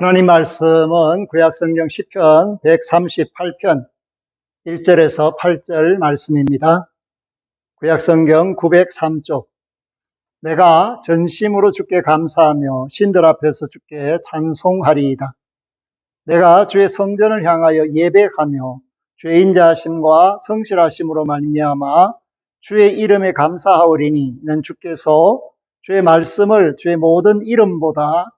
하나님 말씀은 구약성경 10편 138편 1절에서 8절 말씀입니다. 구약성경 903쪽 내가 전심으로 주께 감사하며 신들 앞에서 주께 찬송하리이다. 내가 주의 성전을 향하여 예배하며 주의 인자하심과 성실하심으로 말미암아 주의 이름에 감사하오리니 이는 주께서 주의 말씀을 주의 모든 이름보다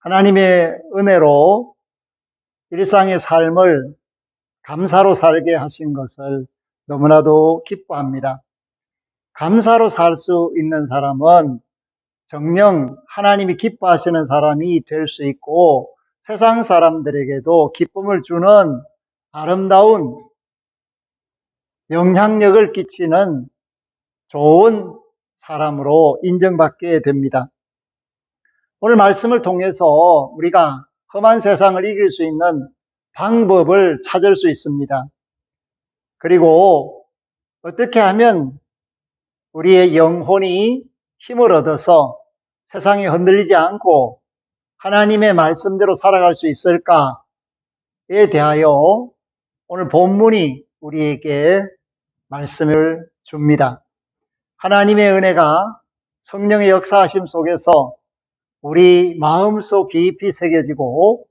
하나님의 은혜로 일상의 삶을 감사로 살게 하신 것을 너무나도 기뻐합니다. 감사로 살 수 있는 사람은 정령 하나님이 기뻐하시는 사람이 될 수 있고 세상 사람들에게도 기쁨을 주는 아름다운 영향력을 끼치는 좋은 사람으로 인정받게 됩니다. 오늘 말씀을 통해서 우리가 험한 세상을 이길 수 있는 방법을 찾을 수 있습니다. 그리고 어떻게 하면 우리의 영혼이 힘을 얻어서 세상에 흔들리지 않고 하나님의 말씀대로 살아갈 수 있을까에 대하여 오늘 본문이 우리에게 말씀을 줍니다. 하나님의 은혜가 성령의 역사하심 속에서 우리 마음속 깊이 새겨지고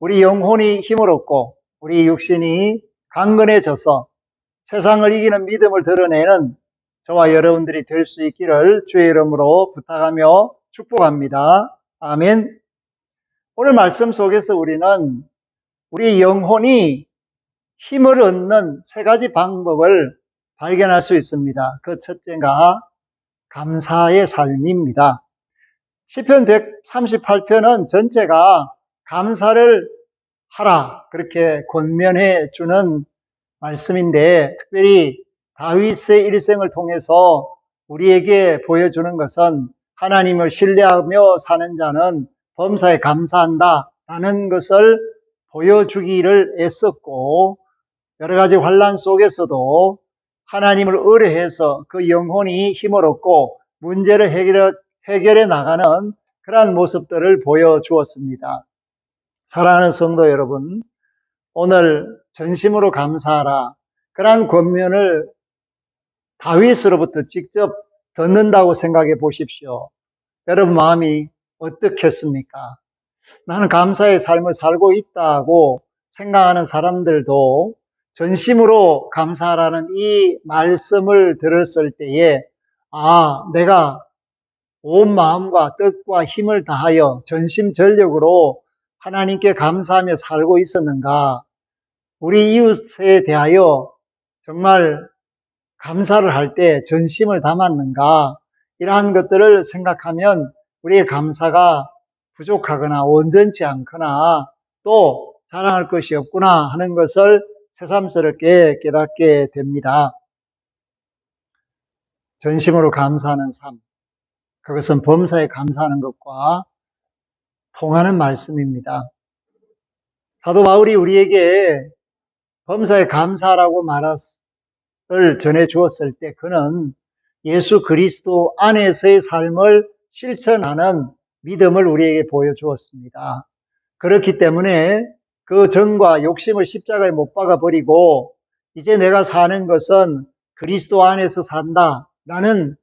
우리 영혼이 힘을 얻고 우리 육신이 강건해져서 세상을 이기는 믿음을 드러내는 저와 여러분들이 될 수 있기를 주의 이름으로 부탁하며 축복합니다. 아멘. 오늘 말씀 속에서 우리는 우리 영혼이 힘을 얻는 세 가지 방법을 발견할 수 있습니다. 그 첫째가 감사의 삶입니다. 시편 138편은 전체가 감사를 하라 그렇게 권면해 주는 말씀인데 특별히 다윗의 일생을 통해서 우리에게 보여주는 것은 하나님을 신뢰하며 사는 자는 범사에 감사한다 라는 것을 보여주기를 애썼고 여러 가지 환란 속에서도 하나님을 의뢰해서 그 영혼이 힘을 얻고 문제를 해결 해, 해결해 나가는 그러한 모습들을 보여주었습니다. 사랑하는 성도 여러분, 오늘 전심으로 감사하라. 그러한 권면을 다윗으로부터 직접 듣는다고 생각해 보십시오. 여러분 마음이 어떻겠습니까? 나는 감사의 삶을 살고 있다고 생각하는 사람들도 전심으로 감사하라는 이 말씀을 들었을 때에 아, 내가 온 마음과 뜻과 힘을 다하여 전심전력으로 하나님께 감사하며 살고 있었는가? 우리 이웃에 대하여 정말 감사를 할 때 전심을 담았는가? 이러한 것들을 생각하면 우리의 감사가 부족하거나 온전치 않거나 또 자랑할 것이 없구나 하는 것을 새삼스럽게 깨닫게 됩니다. 전심으로 감사하는 삶. 그것은 범사에 감사하는 것과 통하는 말씀입니다. 사도 바울이 우리에게 범사에 감사라고 말을 전해 주었을 때 그는 예수 그리스도 안에서의 삶을 실천하는 믿음을 우리에게 보여주었습니다. 그렇기 때문에 그 정과 욕심을 십자가에 못 박아 버리고 이제 내가 사는 것은 그리스도 안에서 산다 라는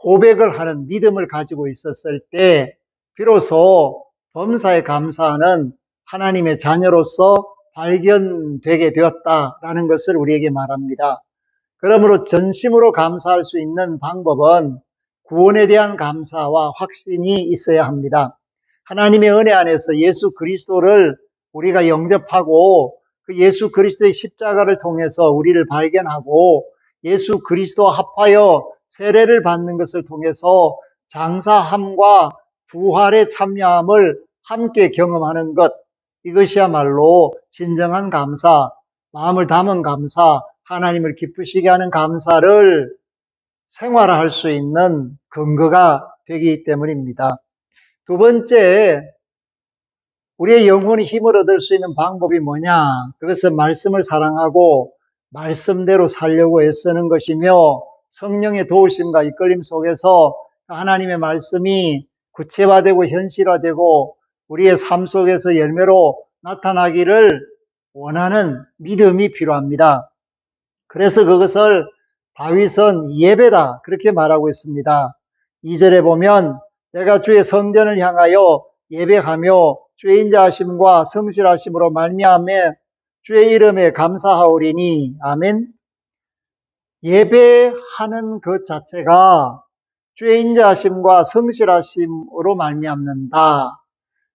고백을 하는 믿음을 가지고 있었을 때 비로소 범사에 감사하는 하나님의 자녀로서 발견되게 되었다라는 것을 우리에게 말합니다. 그러므로 전심으로 감사할 수 있는 방법은 구원에 대한 감사와 확신이 있어야 합니다. 하나님의 은혜 안에서 예수 그리스도를 우리가 영접하고 그 예수 그리스도의 십자가를 통해서 우리를 발견하고 예수 그리스도와 합하여 세례를 받는 것을 통해서 장사함과 부활에 참여함을 함께 경험하는 것 이것이야말로 진정한 감사, 마음을 담은 감사, 하나님을 기쁘시게 하는 감사를 생활할 수 있는 근거가 되기 때문입니다. 두 번째, 우리의 영혼이 힘을 얻을 수 있는 방법이 뭐냐? 그것은 말씀을 사랑하고 말씀대로 살려고 애쓰는 것이며 성령의 도우심과 이끌림 속에서 하나님의 말씀이 구체화되고 현실화되고 우리의 삶 속에서 열매로 나타나기를 원하는 믿음이 필요합니다. 그래서 그것을 다윗은 예배다 그렇게 말하고 있습니다. 2절에 보면 내가 주의 성전을 향하여 예배하며 주의 인자하심과 성실하심으로 말미암에 주의 이름에 감사하오리니 아멘. 예배하는 것 자체가 주의 인자하심과 성실하심으로 말미암는다.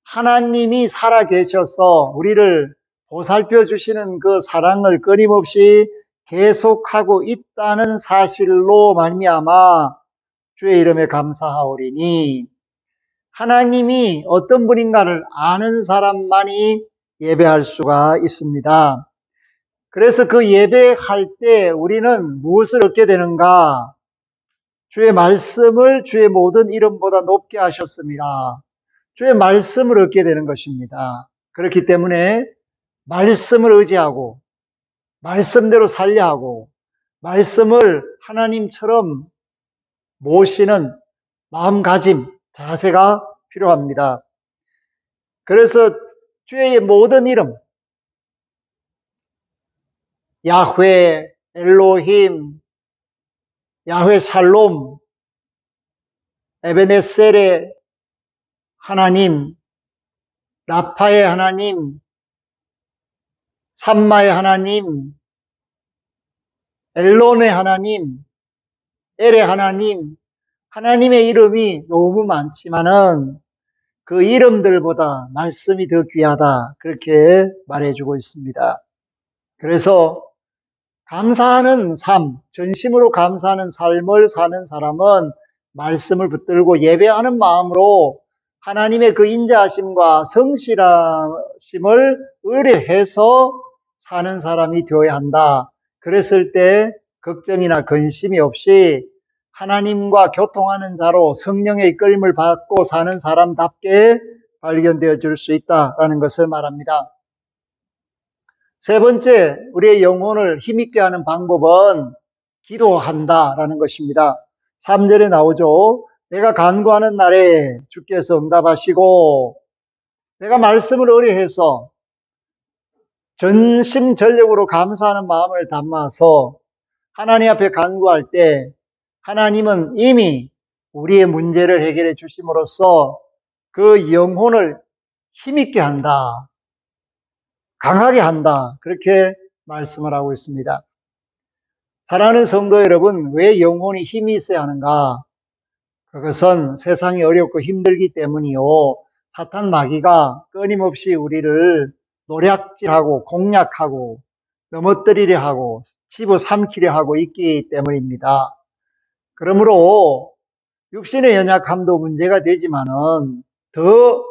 하나님이 살아 계셔서 우리를 보살펴 주시는 그 사랑을 끊임없이 계속하고 있다는 사실로 말미암아 주의 이름에 감사하오리니 하나님이 어떤 분인가를 아는 사람만이 예배할 수가 있습니다. 그래서 그 예배할 때 우리는 무엇을 얻게 되는가? 주의 말씀을 주의 모든 이름보다 높게 하셨습니다. 주의 말씀을 얻게 되는 것입니다. 그렇기 때문에 말씀을 의지하고 말씀대로 살려 하고 말씀을 하나님처럼 모시는 마음가짐, 자세가 필요합니다. 그래서 주의 모든 이름, 야훼, 엘로힘, 야훼 샬롬, 에베네셀의 하나님, 라파의 하나님, 삼마의 하나님, 엘론의 하나님, 엘의 하나님, 하나님의 이름이 너무 많지만은 그 이름들보다 말씀이 더 귀하다. 그렇게 말해주고 있습니다. 그래서 감사하는 삶, 전심으로 감사하는 삶을 사는 사람은 말씀을 붙들고 예배하는 마음으로 하나님의 그 인자하심과 성실하심을 의뢰해서 사는 사람이 되어야 한다. 그랬을 때 걱정이나 근심이 없이 하나님과 교통하는 자로 성령의 이끌림을 받고 사는 사람답게 발견되어 줄 수 있다라는 것을 말합니다. 세 번째, 우리의 영혼을 힘있게 하는 방법은 기도한다라는 것입니다. 3절에 나오죠. 내가 간구하는 날에 주께서 응답하시고 내가 말씀을 의뢰해서 전심전력으로 감사하는 마음을 담아서 하나님 앞에 간구할 때 하나님은 이미 우리의 문제를 해결해 주심으로써 그 영혼을 힘있게 한다. 강하게 한다. 그렇게 말씀을 하고 있습니다. 사랑하는 성도 여러분, 왜 영혼이 힘이 있어야 하는가? 그것은 세상이 어렵고 힘들기 때문이요. 사탄 마귀가 끊임없이 우리를 노략질하고 공략하고 넘어뜨리려 하고 집어 삼키려 하고 있기 때문입니다. 그러므로 육신의 연약함도 문제가 되지만은 더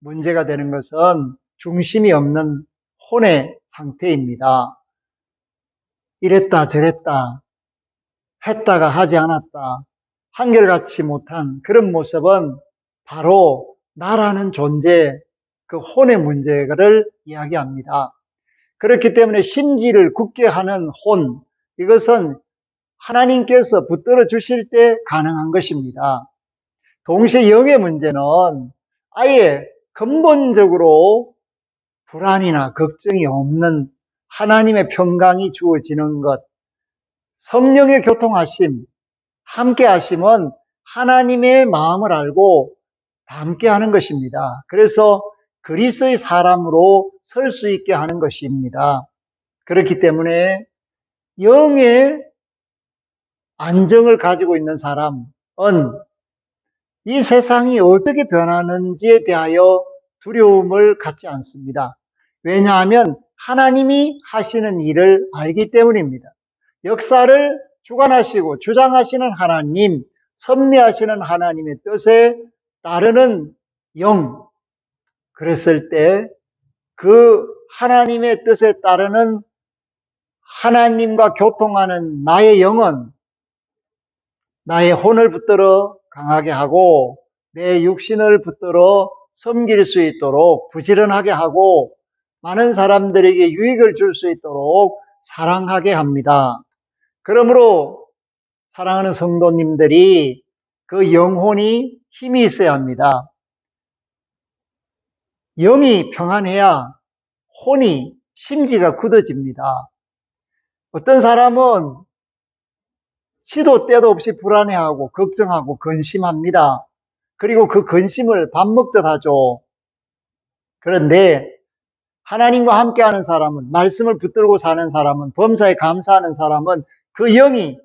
문제가 되는 것은 중심이 없는 혼의 상태입니다. 이랬다 저랬다 했다가 하지 않았다 한결같이 못한 그런 모습은 바로 나라는 존재 그 혼의 문제를 이야기합니다. 그렇기 때문에 심지를 굳게 하는 혼 이것은 하나님께서 붙들어 주실 때 가능한 것입니다. 동시에 영의 문제는 아예 근본적으로 불안이나 걱정이 없는 하나님의 평강이 주어지는 것, 성령의 교통하심, 함께 하심은 하나님의 마음을 알고 함께 하는 것입니다. 그래서 그리스도의 사람으로 설 수 있게 하는 것입니다. 그렇기 때문에 영의 안정을 가지고 있는 사람은 이 세상이 어떻게 변하는지에 대하여 두려움을 갖지 않습니다. 왜냐하면 하나님이 하시는 일을 알기 때문입니다. 역사를 주관하시고 주장하시는 하나님, 섭리하시는 하나님의 뜻에 따르는 영. 그랬을 때 그 하나님의 뜻에 따르는 하나님과 교통하는 나의 영은 나의 혼을 붙들어 강하게 하고 내 육신을 붙들어 섬길 수 있도록 부지런하게 하고 많은 사람들에게 유익을 줄 수 있도록 사랑하게 합니다. 그러므로 사랑하는 성도님들이 그 영혼이 힘이 있어야 합니다. 영이 평안해야 혼이 심지가 굳어집니다. 어떤 사람은 시도 때도 없이 불안해하고 걱정하고 근심합니다. 그리고 그 근심을 밥 먹듯 하죠. 그런데 하나님과 함께하는 사람은 말씀을 붙들고 사는 사람은 범사에 감사하는 사람은 그 영이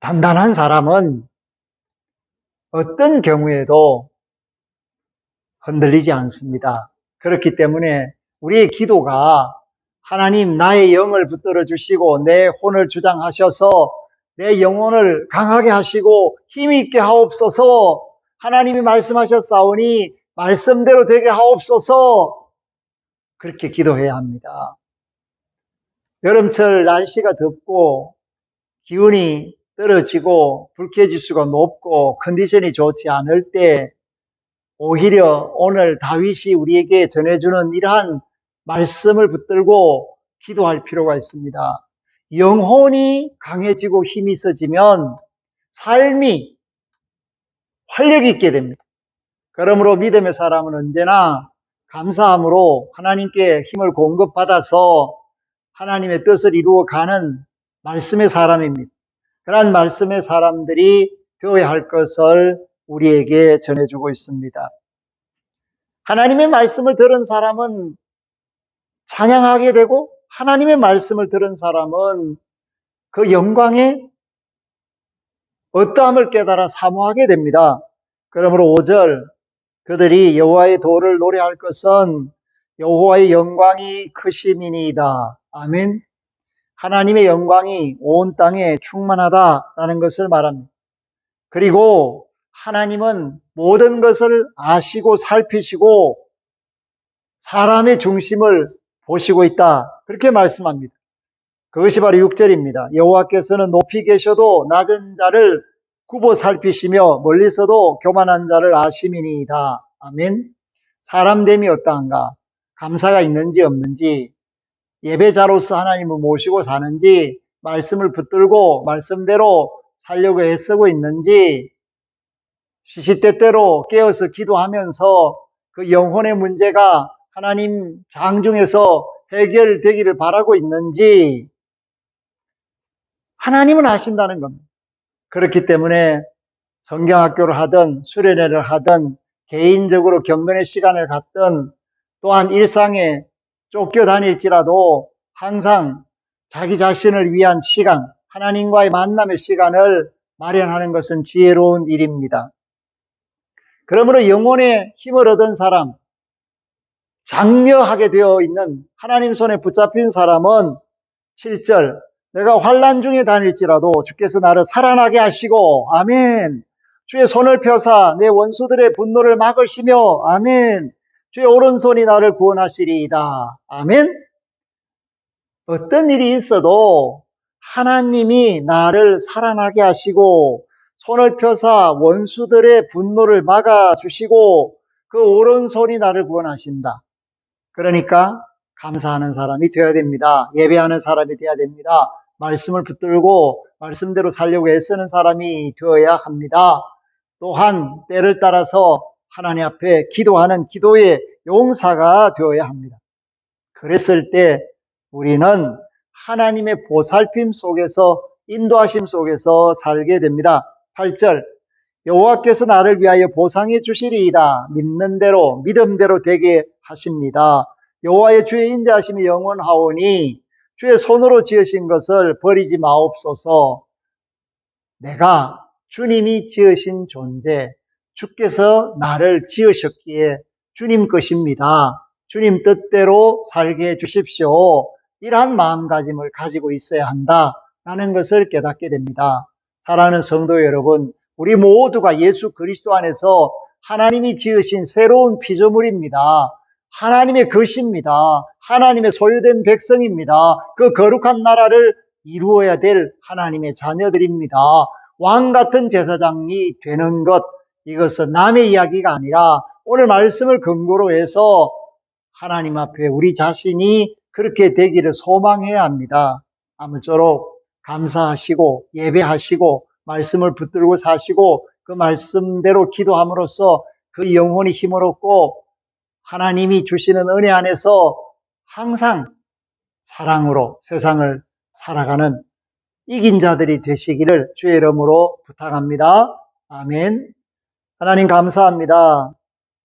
단단한 사람은 어떤 경우에도 흔들리지 않습니다. 그렇기 때문에 우리의 기도가 하나님 나의 영을 붙들어 주시고 내 혼을 주장하셔서 내 영혼을 강하게 하시고 힘이 있게 하옵소서 하나님이 말씀하셨사오니 말씀대로 되게 하옵소서 그렇게 기도해야 합니다. 여름철 날씨가 덥고 기운이 떨어지고 불쾌지수가 높고 컨디션이 좋지 않을 때 오히려 오늘 다윗이 우리에게 전해주는 이러한 말씀을 붙들고 기도할 필요가 있습니다. 영혼이 강해지고 힘이 있어지면 삶이 활력이 있게 됩니다. 그러므로 믿음의 사람은 언제나 감사함으로 하나님께 힘을 공급받아서 하나님의 뜻을 이루어가는 말씀의 사람입니다. 그러한 말씀의 사람들이 되어야 할 것을 우리에게 전해주고 있습니다. 하나님의 말씀을 들은 사람은 찬양하게 되고 하나님의 말씀을 들은 사람은 그 영광에 어떠함을 깨달아 사모하게 됩니다. 그러므로 5절 그들이 여호와의 도를 노래할 것은 여호와의 영광이 크심이니이다. 아멘. 하나님의 영광이 온 땅에 충만하다라는 것을 말합니다. 그리고 하나님은 모든 것을 아시고 살피시고 사람의 중심을 보시고 있다. 그렇게 말씀합니다. 그것이 바로 6절입니다. 여호와께서는 높이 계셔도 낮은 자를 굽어 살피시며 멀리서도 교만한 자를 아심이니이다. 아멘. 사람됨이 어떠한가? 감사가 있는지 없는지 예배자로서 하나님을 모시고 사는지 말씀을 붙들고 말씀대로 살려고 애쓰고 있는지 시시때때로 깨어서 기도하면서 그 영혼의 문제가 하나님 장중에서 해결되기를 바라고 있는지 하나님은 아신다는 겁니다. 그렇기 때문에 성경학교를 하든 수련회를 하든 개인적으로 경건의 시간을 갖든 또한 일상에 쫓겨 다닐지라도 항상 자기 자신을 위한 시간, 하나님과의 만남의 시간을 마련하는 것은 지혜로운 일입니다. 그러므로 영혼의 힘을 얻은 사람, 장려하게 되어 있는 하나님 손에 붙잡힌 사람은 7절 내가 환란 중에 다닐지라도 주께서 나를 살아나게 하시고 아멘. 주의 손을 펴사 내 원수들의 분노를 막으시며 아멘. 주의 오른손이 나를 구원하시리이다. 아멘. 어떤 일이 있어도 하나님이 나를 살아나게 하시고 손을 펴사 원수들의 분노를 막아 주시고 그 오른손이 나를 구원하신다. 그러니까 감사하는 사람이 되어야 됩니다. 예배하는 사람이 되어야 됩니다. 말씀을 붙들고 말씀대로 살려고 애쓰는 사람이 되어야 합니다. 또한 때를 따라서 하나님 앞에 기도하는 기도의 용사가 되어야 합니다. 그랬을 때 우리는 하나님의 보살핌 속에서 인도하심 속에서 살게 됩니다. 8절 여호와께서 나를 위하여 보상해 주시리이다. 믿는 대로 믿음대로 되게 하십니다. 여호와의 주의 인자하심이 영원하오니 주의 손으로 지으신 것을 버리지 마옵소서. 내가 주님이 지으신 존재, 주께서 나를 지으셨기에 주님 것입니다. 주님 뜻대로 살게 해 주십시오. 이러한 마음가짐을 가지고 있어야 한다. 라는 것을 깨닫게 됩니다. 사랑하는 성도 여러분, 우리 모두가 예수 그리스도 안에서 하나님이 지으신 새로운 피조물입니다. 하나님의 것입니다. 하나님의 소유된 백성입니다. 그 거룩한 나라를 이루어야 될 하나님의 자녀들입니다. 왕 같은 제사장이 되는 것, 이것은 남의 이야기가 아니라 오늘 말씀을 근거로 해서 하나님 앞에 우리 자신이 그렇게 되기를 소망해야 합니다. 아무쪼록 감사하시고 예배하시고 말씀을 붙들고 사시고 그 말씀대로 기도함으로써 그 영혼이 힘을 얻고 하나님이 주시는 은혜 안에서 항상 사랑으로 세상을 살아가는 이긴 자들이 되시기를 주의 이름으로 부탁합니다. 아멘. 하나님 감사합니다.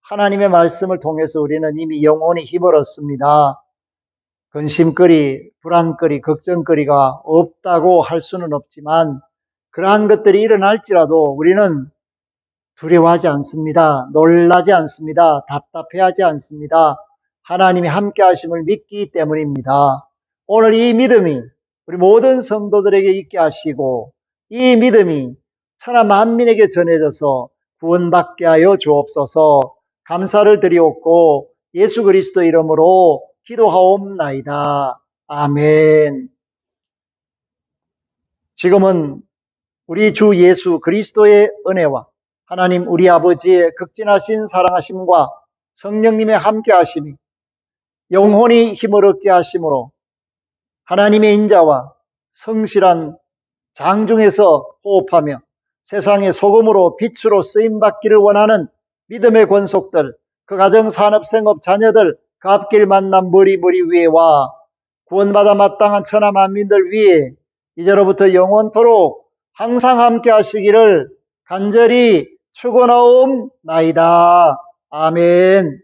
하나님의 말씀을 통해서 우리는 이미 영혼이 힘을 얻습니다. 근심거리, 불안거리, 걱정거리가 없다고 할 수는 없지만 그러한 것들이 일어날지라도 우리는 두려워하지 않습니다. 놀라지 않습니다. 답답해하지 않습니다. 하나님이 함께 하심을 믿기 때문입니다. 오늘 이 믿음이 우리 모든 성도들에게 있게 하시고 이 믿음이 천하 만민에게 전해져서 구원받게 하여 주옵소서 감사를 드리옵고 예수 그리스도 이름으로 기도하옵나이다. 아멘. 지금은 우리 주 예수 그리스도의 은혜와 하나님 우리 아버지의 극진하신 사랑하심과 성령님의 함께 하심이 영혼이 힘을 얻게 하심으로 하나님의 인자와 성실한 장중에서 호흡하며 세상의 소금으로 빛으로 쓰임 받기를 원하는 믿음의 권속들, 그 가정 산업 생업 자녀들, 그 앞길 만난 머리 머리 위에 와 구원받아 마땅한 천하 만민들 위에 이제로부터 영원토록 항상 함께 하시기를 간절히 축원하옵나이다. 아멘.